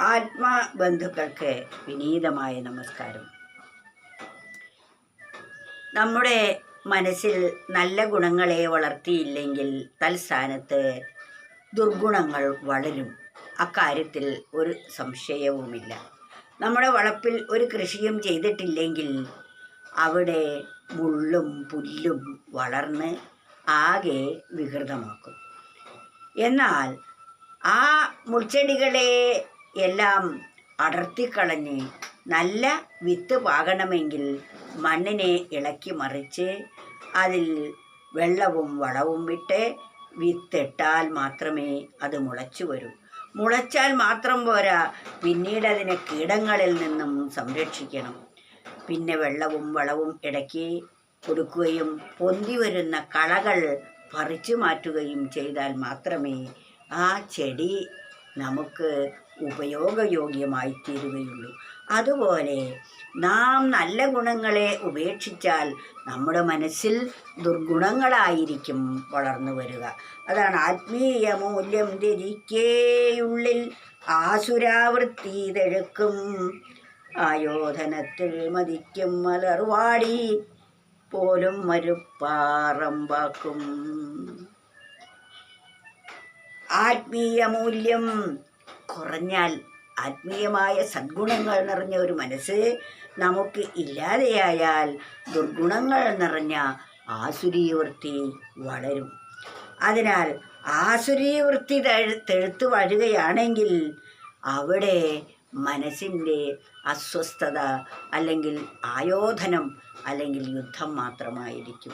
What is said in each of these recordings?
ആത്മബന്ധുക്കൾക്ക് വിനീതമായ നമസ്കാരം. നമ്മുടെ മനസ്സിൽ നല്ല ഗുണങ്ങളെ വളർത്തിയില്ലെങ്കിൽ തൽസ്ഥാനത്ത് ദുർഗുണങ്ങൾ വളരും. അക്കാര്യത്തിൽ ഒരു സംശയവുമില്ല. നമ്മുടെ വളപ്പിൽ ഒരു കൃഷിയും ചെയ്തിട്ടില്ലെങ്കിൽ അവിടെ മുള്ളും പുല്ലും വളർന്ന് ആകെ വികൃതമാക്കും. എന്നാൽ ആ മുൾച്ചെടികളെ എല്ലാം അടർത്തിക്കളഞ്ഞ് നല്ല വിത്ത് പാകണമെങ്കിൽ മണ്ണിനെ ഇളക്കി മറിച്ച് അതിൽ വെള്ളവും വളവും വിട്ട് വിത്തിട്ടാൽ മാത്രമേ അത് മുളച്ചു വരൂ. മുളച്ചാൽ മാത്രം പോരാ പിന്നീട് അതിനെ കീടങ്ങളിൽ നിന്നും സംരക്ഷിക്കണം. പിന്നെ വെള്ളവും വളവും ഇടയ്ക്ക് കൊടുക്കുകയും പൊന്തി വരുന്ന കളകൾ പറിച്ചു മാറ്റുകയും ചെയ്താൽ മാത്രമേ ആ ചെടി നമുക്ക് ഉപയോഗയോഗ്യമായി തീരുകയുള്ളൂ അതുപോലെ നാം നല്ല ഗുണങ്ങളെ ഉപേക്ഷിച്ചാൽ നമ്മുടെ മനസ്സിൽ ദുർഗുണങ്ങളായിരിക്കും വളർന്നു വരിക. അതാണ് ആത്മീയ മൂല്യം ധരിക്കേയുള്ളിൽ ആസുരാവൃത്തി തെഴുക്കും. ആയോധനത്തിൽ മതിക്കും മലർവാടി പോലും മരുപ്പാറമ്പാക്കും. ആത്മീയ മൂല്യം കുറഞ്ഞാൽ ആത്മീയമായ സദ്ഗുണങ്ങൾ നിറഞ്ഞ ഒരു മനസ്സ് നമുക്ക് ഇല്ലാതെയായാൽ ദുർഗുണങ്ങൾ നിറഞ്ഞ ആസുരീവൃത്തി വളരും. അതിനാൽ ആസുരീവൃത്തി തെഴുത്തു വഴുകയാണെങ്കിൽ അവിടെ മനസ്സിന്റെ അസ്വസ്ഥത അല്ലെങ്കിൽ ആയോധനം അല്ലെങ്കിൽ യുദ്ധം മാത്രമായിരിക്കും.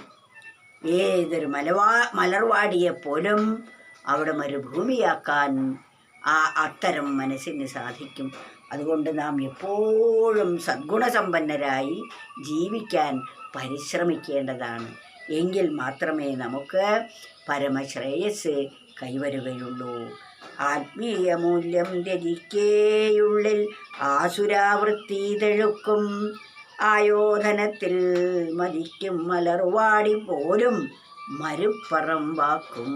ഏതൊരു മലവാ മലർവാടിയെപ്പോലും അവിടെ മരുഭൂമിയാക്കാൻ ആ അത്തരം മനസ്സിന് സാധിക്കും. അതുകൊണ്ട് നാം എപ്പോഴും സദ്ഗുണസമ്പന്നരായി ജീവിക്കാൻ പരിശ്രമിക്കേണ്ടതാണ്. എങ്കിൽ മാത്രമേ നമുക്ക് പരമശ്രേയസ് കൈവരുകയുള്ളൂ. ആത്മീയ മൂല്യം രചിക്കേയുള്ളിൽ ആസുരാവൃത്തി തെഴുക്കും. ആയോധനത്തിൽ മതിക്കും മലർവാടി പോലും മരുപ്പറമ്പാക്കും.